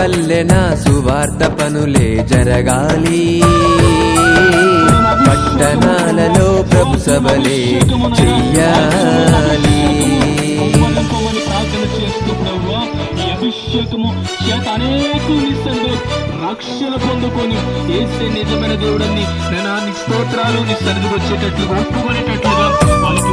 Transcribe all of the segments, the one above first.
పల్లెన సువార్త పనులే జరగాలి. పట్టణాలలో ప్రభు సభలే చెయ్యాలి. అభిషేకము చేత అనేకులు రక్షణ పొందుకొని ఏసే నిజమైన దేవుడని నేను నీ స్తోత్రాలు నీ సన్నిధికి వచ్చేటట్లుగా ఒప్పుకునేటట్లుగా వాళ్ళకి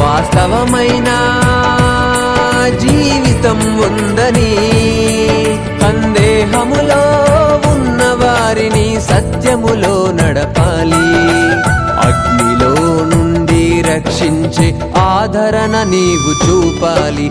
వాస్తవమైన జీవితం ఉందని సందేహములో ఉన్న వారిని సత్యములో నడపాలి. అగ్నిలో నుండి రక్షించే ఆదరణ నీవు చూపాలి.